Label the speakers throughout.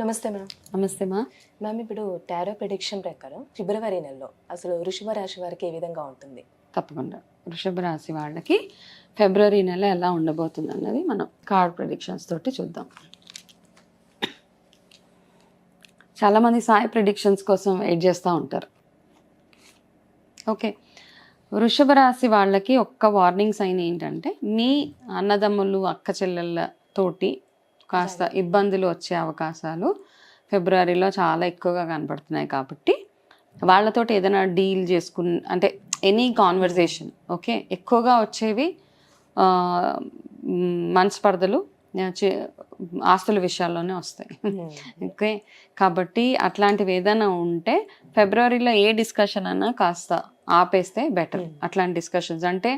Speaker 1: నమస్తే మ్యామ్.
Speaker 2: నమస్తే మా.
Speaker 1: మ్యామ్ ఇప్పుడు టారో ప్రిడిక్షన్ ప్రకారం ఫిబ్రవరి నెలలో అసలు వృషభ రాశి వారికి ఏ విధంగా ఉంటుంది?
Speaker 2: తప్పకుండా. వృషభ రాశి వాళ్ళకి ఫిబ్రవరి నెల ఎలా ఉండబోతుంది అన్నది మనం కార్డ్ ప్రిడిక్షన్స్ తోటి చూద్దాం. చాలామంది సాయి ప్రిడిక్షన్స్ కోసం వెయిట్ చేస్తూ ఉంటారు. ఓకే. వృషభ రాశి వాళ్ళకి ఒక్క వార్నింగ్ సైన్ ఏంటంటే మీ అన్నదమ్ములు అక్క చెల్లెళ్ళ తోటి కాస్త ఇబ్బందులు వచ్చే అవకాశాలు ఫిబ్రవరిలో చాలా ఎక్కువగా కనపడుతున్నాయి కాబట్టి వాళ్ళతోటి ఏదైనా డీల్ చేసుకుని అంటే ఎనీ కాన్వర్జేషన్ ఓకే ఎక్కువగా వచ్చేవి మనస్పర్ధలు ఆస్తుల విషయాల్లోనే వస్తాయి. ఓకే కాబట్టి అట్లాంటివి ఏదైనా ఉంటే ఫిబ్రవరిలో ఏ డిస్కషన్ అన్నా కాస్త ఆపేస్తే బెటర్ అట్లాంటి డిస్కషన్స్ అంటే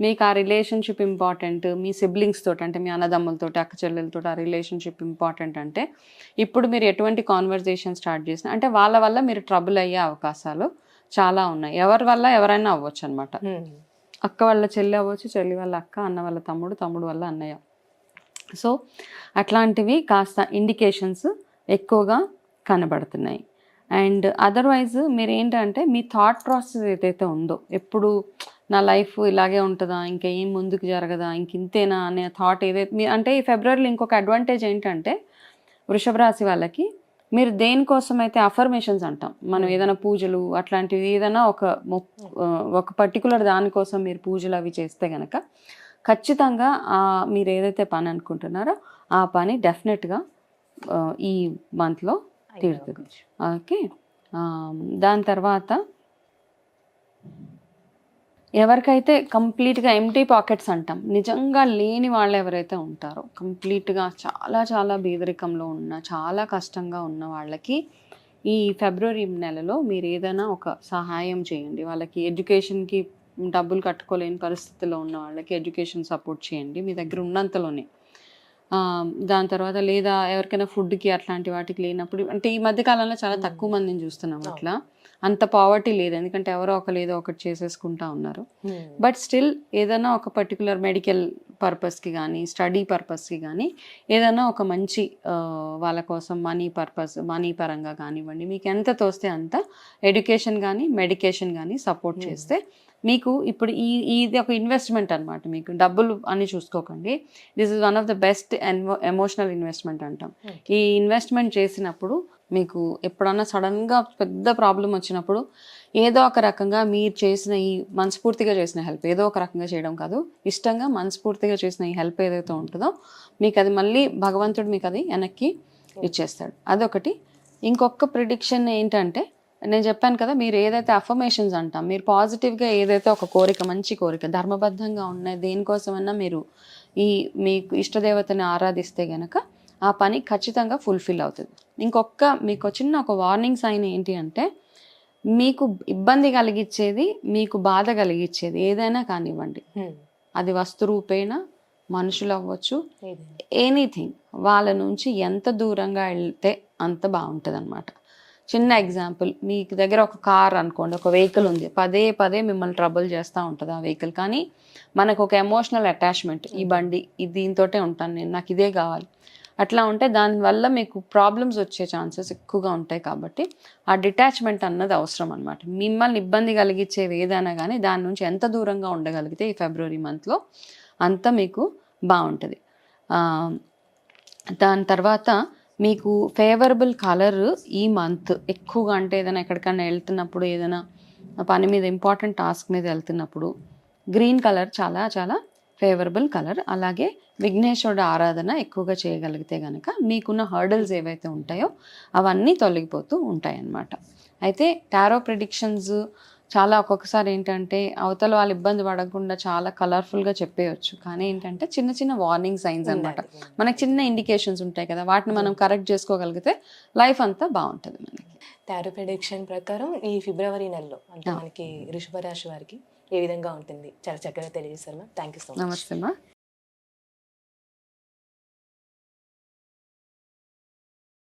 Speaker 2: మీకు ఆ రిలేషన్షిప్ ఇంపార్టెంట్ మీ సిబ్లింగ్స్ తోటి అంటే మీ అన్నదమ్ములతోటి అక్క చెల్లెలతో ఆ రిలేషన్షిప్ ఇంపార్టెంట్ అంటే ఇప్పుడు మీరు ఎటువంటి కాన్వర్జేషన్ స్టార్ట్ చేసినా అంటే వాళ్ళ వల్ల మీరు ట్రబుల్ అయ్యే అవకాశాలు చాలా ఉన్నాయి. ఎవరి వల్ల ఎవరైనా అవ్వచ్చు అనమాట అక్క వాళ్ళ చెల్లి అవ్వచ్చు చెల్లి వాళ్ళ అక్క అన్న వాళ్ళ తమ్ముడు తమ్ముడు వల్ల అన్నయ్య. సో అట్లాంటివి కాస్త ఇండికేషన్స్ ఎక్కువగా కనబడుతున్నాయి. అండ్ అదర్వైజ్ మీరు ఏంటంటే మీ థాట్ ప్రాసెస్ ఏదైతే ఉందో ఎప్పుడు నా లైఫ్ ఇలాగే ఉంటుందా? ఇంకా ఏం ముందుకు జరగదా? ఇంక ఇంతేనా అనే థాట్ ఏదైతే అంటే ఈ ఫిబ్రవరిలో ఇంకొక అడ్వాంటేజ్ ఏంటంటే వృషభ రాశి వాళ్ళకి మీరు దేనికోసం అయితే అఫర్మేషన్స్ అంటాం మనం ఏదైనా పూజలు అట్లాంటివి ఏదైనా ఒక ఒక పర్టికులర్ దానికోసం మీరు పూజలు అవి చేస్తే గనక ఖచ్చితంగా ఆ మీరు ఏదైతే పని అనుకుంటున్నారో ఆ పని డెఫినెట్గా ఈ మంత్లో తీరుతుంది. ఓకే. దాని తర్వాత ఎవరికైతే కంప్లీట్గా ఎంటీ పాకెట్స్ అంటాం నిజంగా లేని వాళ్ళు ఎవరైతే ఉంటారో కంప్లీట్గా చాలా చాలా బీదరికంలో ఉన్న చాలా కష్టంగా ఉన్న వాళ్ళకి ఈ ఫిబ్రవరి నెలలో మీరు ఏదైనా ఒక సహాయం చేయండి. వాళ్ళకి ఎడ్యుకేషన్కి డబ్బులు కట్టుకోలేని పరిస్థితిలో ఉన్న వాళ్ళకి ఎడ్యుకేషన్ సపోర్ట్ చేయండి. మీ దగ్గర ఉన్నంతలోనే దాని తర్వాత లేదా ఎవరికైనా ఫుడ్కి అట్లాంటి వాటికి లేనప్పుడు అంటే ఈ మధ్య కాలంలో చాలా తక్కువ మందిని చూస్తున్నాం అట్లా. అంత పావర్టీ లేదు. ఎందుకంటే ఎవరో ఒకరు ఏదో ఒకటి చేసేసుకుంటా ఉన్నారు. బట్ స్టిల్ ఏదైనా ఒక పర్టికులర్ మెడికల్ పర్పస్కి కానీ స్టడీ పర్పస్కి కానీ ఏదైనా ఒక మంచి వాళ్ళ కోసం మనీ పర్పస్ మనీ పరంగా కానివ్వండి మీకు ఎంత తోస్తే అంత ఎడ్యుకేషన్ కానీ మెడికేషన్ కానీ సపోర్ట్ చేస్తే మీకు ఇప్పుడు ఈ ఇది ఒక ఇన్వెస్ట్మెంట్ అన్నమాట మీకు. డబ్బులు అని చూసుకోకండి. This is one of the best emotional investment అంటాం. ఈ ఇన్వెస్ట్మెంట్ చేసినప్పుడు మీకు ఎప్పుడన్నా సడన్గా పెద్ద ప్రాబ్లం వచ్చినప్పుడు ఏదో ఒక రకంగా మీరు చేసిన ఈ మనస్ఫూర్తిగా చేసిన హెల్ప్ ఏదో ఒక రకంగా చేయడం కాదు. ఇష్టంగా మనస్ఫూర్తిగా చేసిన ఈ హెల్ప్ ఏదైతే ఉంటుందో మీకు అది మళ్ళీ భగవంతుడు మీకు అది వెనక్కి ఇచ్చేస్తాడు. అదొకటి. ఇంకొక ప్రిడిక్షన్ ఏంటంటే నేను చెప్పాను కదా మీరు ఏదైతే అఫర్మేషన్స్ అంటాం మీరు పాజిటివ్గా ఏదైతే ఒక కోరిక మంచి కోరిక ధర్మబద్ధంగా ఉన్న దేనికోసమన్నా మీరు ఈ మీకు ఇష్టదేవతని ఆరాధిస్తే గనక ఆ పని ఖచ్చితంగా ఫుల్ఫిల్ అవుతుంది. ఇంకొక మీకు చిన్న ఒక వార్నింగ్ సైన్ ఏంటి అంటే మీకు ఇబ్బంది కలిగించేది మీకు బాధ కలిగించేది ఏదైనా కానివ్వండి. అది వస్తు రూపేణ మనుషులు అవ్వచ్చు. ఎనీథింగ్ వాళ్ళ నుంచి ఎంత దూరంగా వెళ్తే అంత బాగుంటుంది అనమాట చిన్న ఎగ్జాంపుల్ మీకు దగ్గర ఒక కార్ అనుకోండి ఒక వెహికల్ ఉంది. పదే పదే మిమ్మల్ని ట్రబుల్ చేస్తూ ఉంటుంది ఆ వెహికల్ కానీ మనకు ఒక ఎమోషనల్ అటాచ్మెంట్ ఈ బండి ఇది దీంతోటే ఉంటాను నేను నాకు ఇదే కావాలి. అట్లా ఉంటే దానివల్ల మీకు ప్రాబ్లమ్స్ వచ్చే ఛాన్సెస్ ఎక్కువగా ఉంటాయి కాబట్టి ఆ డిటాచ్మెంట్ అన్నది అవసరం అనమాట మిమ్మల్ని ఇబ్బంది కలిగించేవి ఏదైనా కానీ దాని నుంచి ఎంత దూరంగా ఉండగలిగితే ఈ ఫిబ్రవరి మంత్లో అంత మీకు బాగుంటుంది. దాని తర్వాత మీకు ఫేవరబుల్ కలర్ ఈ మంత్ ఎక్కువగా అంటే ఏదైనా ఎక్కడికైనా వెళ్తున్నప్పుడు ఏదైనా పని మీద ఇంపార్టెంట్ టాస్క్ మీద వెళ్తున్నప్పుడు గ్రీన్ కలర్ చాలా చాలా ఫేవరబుల్ కలర్. అలాగే విఘ్నేశ్వరుడు ఆరాధన ఎక్కువగా చేయగలిగితే కనుక మీకున్న హర్డల్స్ ఏవైతే ఉంటాయో అవన్నీ తొలగిపోతూ ఉంటాయి అన్నమాట అయితే టారో ప్రిడిక్షన్స్ చాలా ఒక్కొక్కసారి ఏంటంటే అవతల వాళ్ళు ఇబ్బంది పడకుండా చాలా కలర్ఫుల్గా చెప్పేయచ్చు. కానీ ఏంటంటే చిన్న చిన్న వార్నింగ్ సైన్స్ అన్నమాట. మనకి చిన్న ఇండికేషన్స్ ఉంటాయి కదా వాటిని మనం కరెక్ట్ చేసుకోగలిగితే లైఫ్ అంతా బాగుంటుంది మనకి.
Speaker 1: టారో ప్రిడిక్షన్ ప్రకారం ఈ ఫిబ్రవరి నెలలో అంటే మనకి వృషభ రాశి వారికి ఏ విధంగా ఉంటుంది? చాలా చక్కగా తెలియజేశారు ma'am. Thank you so much
Speaker 2: నమస్తే